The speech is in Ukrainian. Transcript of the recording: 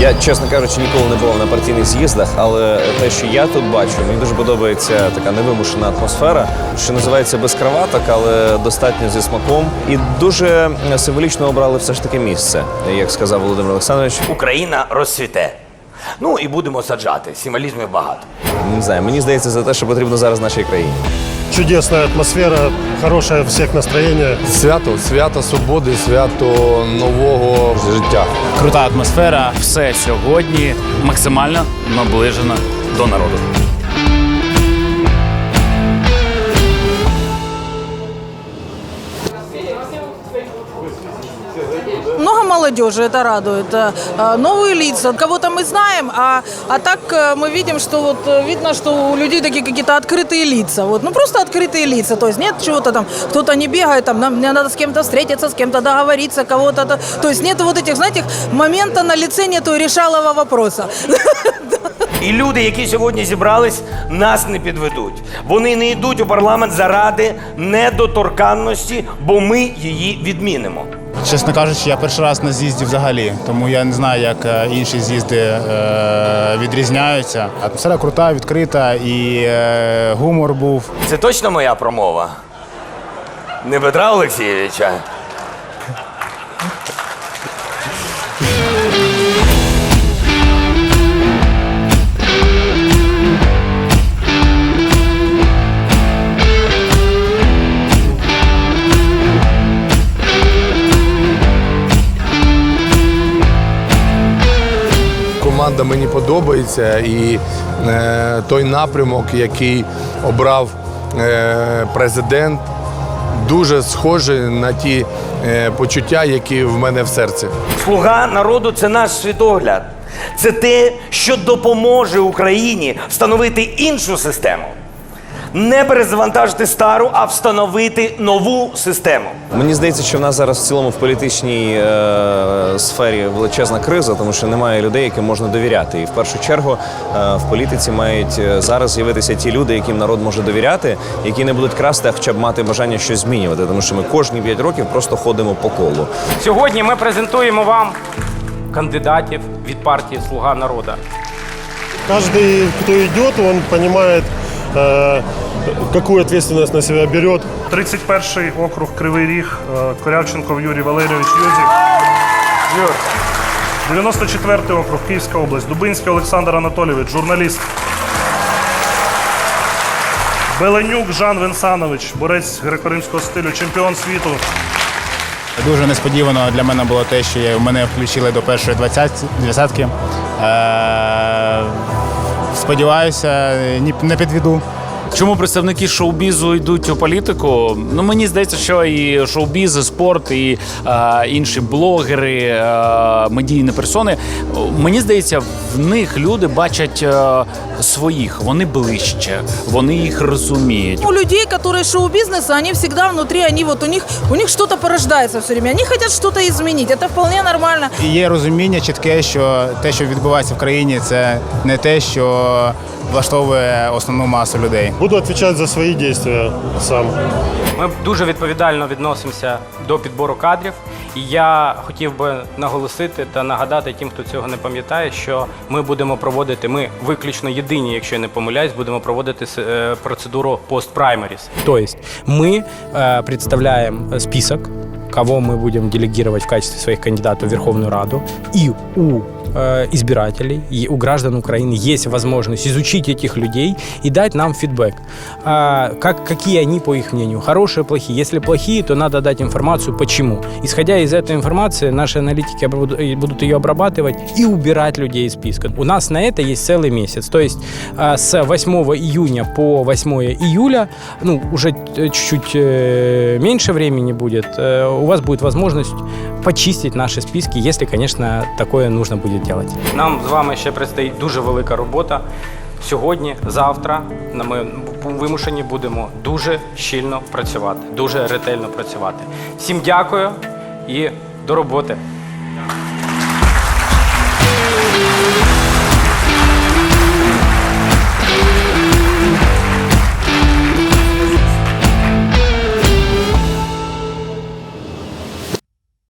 Я, чесно кажучи, ніколи не був на партійних з'їздах, але те, що я тут бачу, мені дуже подобається така невимушена атмосфера, що називається без краваток, але достатньо зі смаком. І дуже символічно обрали все ж таки місце, як сказав Володимир Олександрович. Україна розцвіте. Ну і будемо саджати. Символізмів багато. Не знаю, мені здається, за те, що потрібно зараз нашій країні. Чудесная атмосфера, хорошее у всех настроение. Свято, свято свободи, свято нового життя. Крута атмосфера, все сьогодні максимально наближено до народу. Много молодежи, это радует. Э, э, Новые лица, кого-то мы знаем, а, а так э, мы видим, что вот э, видно, что у людей такие какие-то открытые лица. Вот, ну просто открытые лица. То есть нет чего-то там, кто-то не бегает, там, нам, мне надо с кем-то встретиться, с кем-то договориться, кого-то. то- То есть нет вот этих, знаете, момента на лице нету решалого вопроса. І люди, які сьогодні зібрались, нас не підведуть. Вони не йдуть у парламент заради недоторканності, бо ми її відмінимо. Чесно кажучи, я перший раз на з'їзді взагалі, тому я не знаю, як е, інші з'їзди е, відрізняються. Атмосфера крута, відкрита, і е, гумор був. Це точно моя промова? Не Петра Олексійовича. Команда мені подобається, і е, той напрямок, який обрав е, президент, дуже схожий на ті е, почуття, які в мене в серці. Слуга народу це наш світогляд. Це те, що допоможе Україні встановити іншу систему. Не перезавантажити стару, а встановити нову систему. Мені здається, що в нас зараз в цілому в політичній е, сфері величезна криза, тому що немає людей, яким можна довіряти. І в першу чергу е, в політиці мають е, зараз з'явитися ті люди, яким народ може довіряти, які не будуть красти, а хоча б мати бажання щось змінювати. Тому що ми кожні 5 років просто ходимо по колу. Сьогодні ми презентуємо вам кандидатів від партії Слуга народу. Каждый, кто идет, он понимает, какую ответственность на себя берет. 31 округ Кривий Ріг, е, Корявченков Юрій Валерійович Юзік. Юр. 94 округ Київська область, Дубинський Олександр Анатолійович, журналіст. Беленюк Жан Венсанович, борець греко-римського стилю, чемпіон світу. Дуже несподівано для мене було те, що мене включили до першої двадцятки. Е, сподіваюся, ні, не підведу. Чому представники шоу-бізу йдуть у політику? Ну мені здається, що і шоу-біз, і спорт, і е, інші блогери, е, медійні персони. Мені здається, в них люди бачать е, своїх, вони ближче, вони їх розуміють. У людей, которые шоу-бизнеса, они всегда внутри, они вот у них, у них что-то порождается все время. Они хотят что-то изменить. Это вполне нормально. І є розуміння чітке, що те, що відбувається в країні, це не те, що влаштовує основну масу людей. Буду отвечать за свои действия сам. Ми дуже відповідально відносимося до підбору кадрів. І я хотів би наголосити та нагадати тим, хто цього не пам'ятає, що ми будемо проводити, ми виключно єдині, якщо я не помиляюсь, будемо проводити е, процедуру постпраймеріс. То есть мы э, представляем список, кого мы будем делегировать в качестве своих кандидатов в Верховную Раду, и у э, избирателей, и у граждан Украины есть возможность изучить этих людей и дать нам фидбэк. А, как, какие они, по их мнению, хорошие, плохие. Если плохие, то надо дать информацию, почему. Исходя из этой информации, наши аналитики будут ее обрабатывать и убирать людей из списка. У нас на это есть целый месяц. То есть а, с 8 июня по 8 июля, ну, уже э, чуть-чуть э, меньше времени будет, э, у вас будет возможность почистить наші списки, якщо, конечно, такое нужно будет делать. Нам з вами ще предстоїть дуже велика робота. Сьогодні, завтра ми вимушені будемо дуже щільно працювати, дуже ретельно працювати. Всім дякую і до роботи.